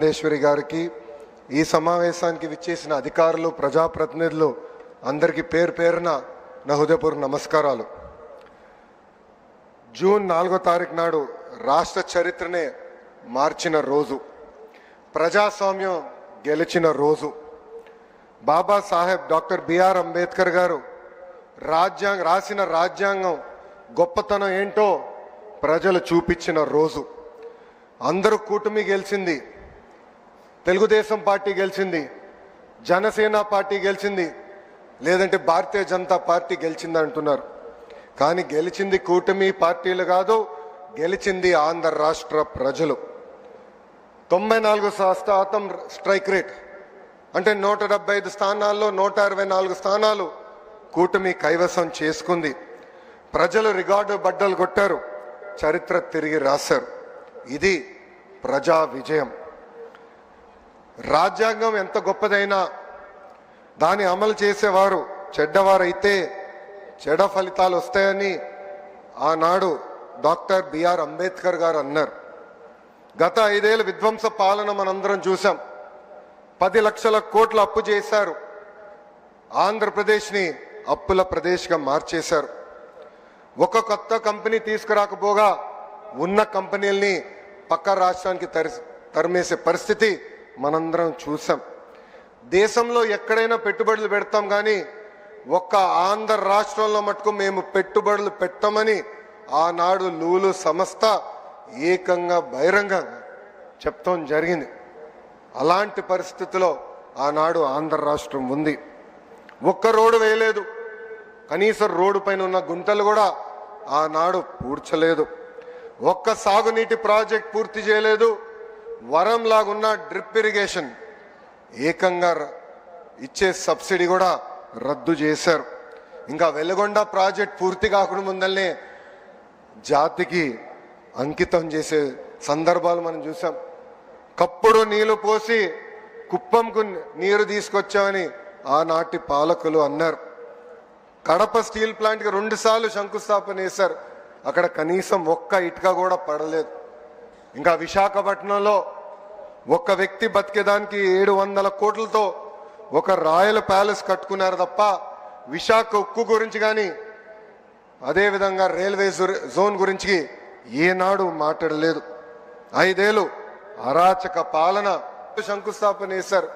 మహేశ్వరి గారికి ఈ సమావేశానికి విచ్చేసిన అధికారులు ప్రజాప్రతినిధులు అందరికీ పేరు పేరున నా హృదయపూర్వక నమస్కారాలు. జూన్ నాలుగో తారీఖు నాడు రాష్ట్ర చరిత్రనే మార్చిన రోజు. ప్రజాస్వామ్యం గెలిచిన రోజు. బాబాసాహెబ్ డాక్టర్ బిఆర్ అంబేద్కర్ గారు రాజ్యాంగ రాసిన రాజ్యాంగం గొప్పతనం ఏంటో ప్రజలు చూపించిన రోజు. అందరూ కూటమి గెలిచింది తెలుగుదేశం పార్టీ గెలిచింది జనసేన పార్టీ గెలిచింది లేదంటే భారతీయ జనతా పార్టీ గెలిచింది అంటున్నారు. కానీ గెలిచింది కూటమి పార్టీలు కాదు గెలిచింది ఆంధ్ర రాష్ట్ర ప్రజలు. తొంభై నాలుగు శాతం స్ట్రైక్ రేట్ అంటే నూట డెబ్బై ఐదు స్థానాల్లో నూట అరవై నాలుగు స్థానాలు కూటమి కైవసం చేసుకుంది. ప్రజలు రికార్డు బడ్డలు కొట్టారు చరిత్ర తిరిగి రాశారు. ఇది ప్రజా విజయం. రాజ్యాంగం ఎంత గొప్పదైనా దాన్ని అమలు చేసేవారు చెడ్డవారైతే చెడ ఫలితాలు వస్తాయని ఆనాడు డాక్టర్ బిఆర్ అంబేద్కర్ గారు అన్నారు. గత ఐదేళ్ళ విధ్వంస పాలన మనందరం చూసాం పది లక్షల కోట్లు అప్పు చేశారు. ఆంధ్రప్రదేశ్ని అప్పుల ప్రదేశ్గా మార్చేశారు. ఒక కొత్త కంపెనీ తీసుకురాకపోగా ఉన్న కంపెనీల్ని పక్క రాష్ట్రానికి తరి తరిమేసే పరిస్థితి మనందరం చూసాం. దేశంలో ఎక్కడైనా పెట్టుబడులు పెడతాం కానీ ఒక్క ఆంధ్ర రాష్ట్రంలో మటుకు మేము పెట్టుబడులు పెట్టమని ఆనాడు లూలు సంస్థ ఏకంగా బహిరంగంగా చెప్తాం జరిగింది. అలాంటి పరిస్థితిలో ఆనాడు ఆంధ్ర రాష్ట్రం ఉంది. ఒక్క రోడ్డు వేయలేదు. కనీసం రోడ్డు పైన ఉన్న గుంటలు కూడా ఆనాడు పూడ్చలేదు. ఒక్క సాగునీటి ప్రాజెక్ట్ పూర్తి చేయలేదు. వరం లాగున్న డ్రిప్ ఇరిగేషన్. ఏకంగా ఇచ్చే సబ్సిడీ కూడా రద్దు చేశారు. ఇంకా వెలుగొండ ప్రాజెక్ట్ పూర్తి కాకుండా ముందల్నే జాతికి అంకితం చేసే సందర్భాలు మనం చూసాం. కప్పుడు నీళ్ళు పోసి కుప్పంకు నీరు తీసుకొచ్చామని ఆనాటి పాలకులు అన్నారు. కడప స్టీల్ ప్లాంట్కి రెండుసార్లు శంకుస్థాపన చేశారు. అక్కడ కనీసం ఒక్క ఇటుక కూడా పడలేదు. ఇంకా విశాఖపట్నంలో ఒక వ్యక్తి బతికేదానికి ఏడు వందల కోట్లతో ఒక రాయల్ ప్యాలెస్ కట్టుకున్నారు తప్ప విశాఖ ఉక్కు గురించి కానీ అదేవిధంగా రైల్వే జోన్- జోన్ గురించి ఏనాడు మాట్లాడలేదు. ఐదేళ్ళు అరాచక పాలన శంకుస్థాపన చేశారు.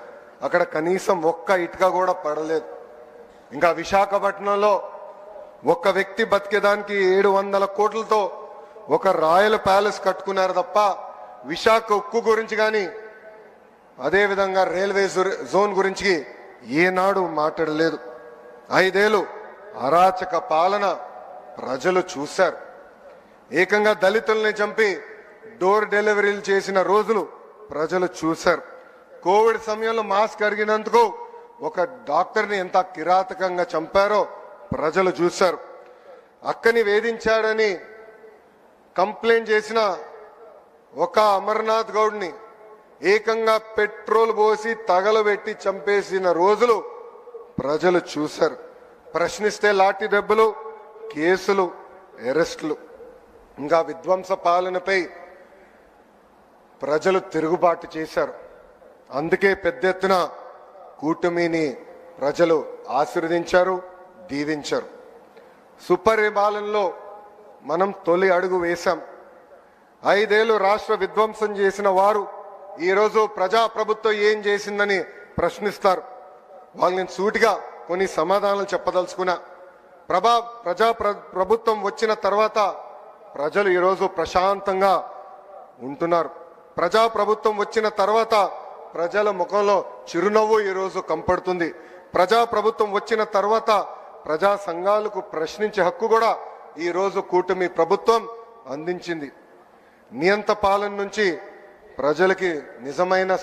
అక్కడ కనీసం ఒక్క ఇటుక కూడా పడలేదు. ఇంకా విశాఖపట్నంలో ఒక్క వ్యక్తి బతికేదానికి ఏడు వందల కోట్లతో ఒక రాయల్ ప్యాలెస్ కట్టుకున్నారు తప్ప విశాఖ ఉక్కు గురించి కానీ అదేవిధంగా రైల్వే జోన్- గురించి ఏనాడు మాట్లాడలేదు. ఐదేళ్ళు అరాచక పాలన ప్రజలు చూశారు. ఏకంగా దళితుల్ని చంపి డోర్ డెలివరీలు చేసిన రోజులు ప్రజలు చూశారు. కోవిడ్ సమయంలో మాస్క్ అరిగినందుకు ఒక డాక్టర్ని ఎంత కిరాతకంగా చంపారో ప్రజలు చూశారు. అక్కని వేధించాడని కంప్లైంట్ చేసిన ఒక అమర్నాథ్ గౌడ్ని ఏకంగా పెట్రోల్ పోసి తగలబెట్టి చంపేసిన రోజులు ప్రజలు చూశారు. ప్రశ్నిస్తే లాఠీ దెబ్బలు కేసులు అరెస్టులు. ఇంకా విధ్వంస పాలనపై ప్రజలు తిరుగుబాటు చేశారు. అందుకే పెద్ద ఎత్తున కూటమిని ప్రజలు ఆశీర్వదించారు దీవించారు. సుపరిపాలనలో మనం తొలి అడుగు వేశాం. ఐదేళ్ళు రాష్ట్ర విధ్వంసం చేసిన వారు ఈరోజు ప్రజాప్రభుత్వం ఏం చేసిందని ప్రశ్నిస్తారు. వాళ్ళు నేను సూటిగా కొన్ని సమాధానాలు చెప్పదలుచుకున్నా. ప్రభా ప్రజా ప్రభుత్వం వచ్చిన తర్వాత ప్రజలు ఈరోజు ప్రశాంతంగా ఉంటున్నారు. ప్రజా ప్రభుత్వం వచ్చిన తర్వాత ప్రజల ముఖంలో చిరునవ్వు ఈరోజు కంపడుతుంది. ప్రజా ప్రభుత్వం వచ్చిన తర్వాత ప్రజా సంఘాలకు ప్రశ్నించే హక్కు కూడా ఈరోజు కూటమి ప్రభుత్వం అందించింది. నియంత పాలన నుంచి ప్రజలకి నిజమైన